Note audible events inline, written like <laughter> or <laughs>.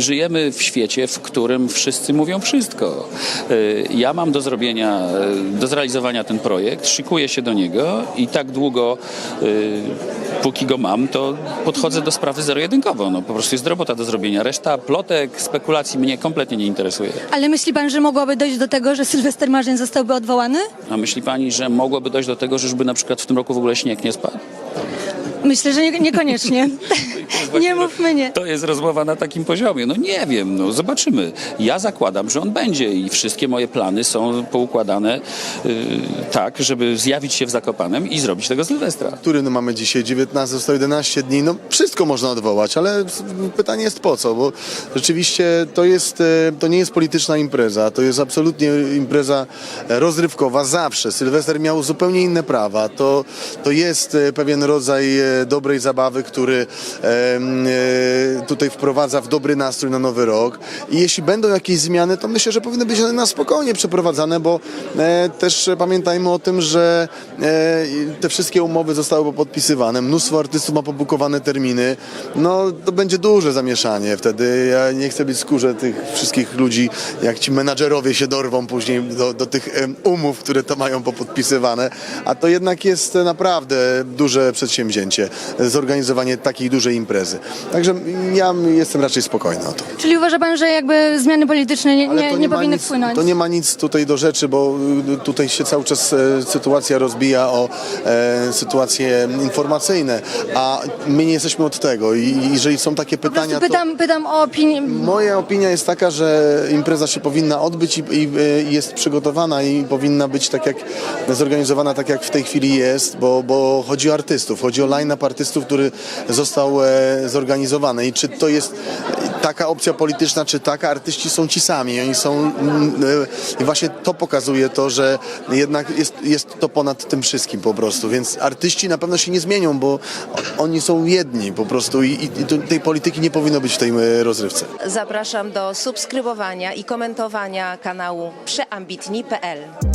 żyjemy w świecie, w którym wszyscy mówią wszystko. Y, Ja mam do zrobienia, y, do zrealizowania ten projekt, szykuję się do niego i tak długo, y, póki go mam, to podchodzę do sprawy zero-jedynkowo. No, po prostu jest robota do zrobienia. Reszta plotek, spekulacji mnie kompletnie nie interesuje. Ale myśli pan, że mogłoby dojść do tego, że Sylwester Marzeń zostałby odwołany? A myśli pani, że mogłoby dojść do tego, że już by na przykład w tym roku w ogóle śnieg nie spadł? Myślę, że nie, niekoniecznie. <laughs> nie mówmy nie. To jest rozmowa na takim poziomie. No nie wiem, no zobaczymy. Ja zakładam, że on będzie i wszystkie moje plany są poukładane y, tak, żeby zjawić się w Zakopanem i zrobić tego Sylwestra. Który no mamy dzisiaj? 19, zostało 11 dni. No wszystko można odwołać, ale pytanie jest po co? Bo rzeczywiście to jest, e, to nie jest polityczna impreza, to jest absolutnie impreza e, rozrywkowa zawsze. Sylwester miał zupełnie inne prawa. To, to jest e, pewien rodzaj e, dobrej zabawy, który e, tutaj wprowadza w dobry nastrój na nowy rok. I jeśli będą jakieś zmiany, to myślę, że powinny być one na spokojnie przeprowadzane, bo e, też pamiętajmy o tym, że e, te wszystkie umowy zostały podpisywane, mnóstwo artystów ma pobukowane terminy, no to będzie duże zamieszanie wtedy. Ja nie chcę być w skórze tych wszystkich ludzi, jak ci menadżerowie się dorwą później do, do tych umów, które to mają popodpisywane, a to jednak jest naprawdę duże przedsięwzięcie, zorganizowanie takiej dużej imprezy. Także ja jestem raczej spokojny o to. Czyli uważa pan, że jakby zmiany polityczne nie, nie, nie ma powinny nic, wpłynąć? To nie ma nic tutaj do rzeczy, bo y, tutaj się cały czas e, sytuacja rozbija o e, sytuacje informacyjne, a my nie jesteśmy od tego i i jeżeli są takie pytania, to... pytam, pytam o opinię. Moja opinia jest taka, że impreza się powinna odbyć i, i e, jest przygotowana i powinna być tak jak zorganizowana tak jak w tej chwili jest, bo, bo chodzi o artystów, chodzi o line-up artystów, który został e, zorganizowany i czy to jest taka opcja polityczna, czy taka, artyści są ci sami, oni są mm, e, i właśnie to pokazuje to, że jednak jest, jest to ponad tym wszystkim po prostu, więc artyści na pewno się nie zmienią, bo oni są jedni po prostu i, i tej polityki nie powinno być w tej e, rozrywce. Zapraszam do subskrybowania i komentowania kanału przeambitni.pl.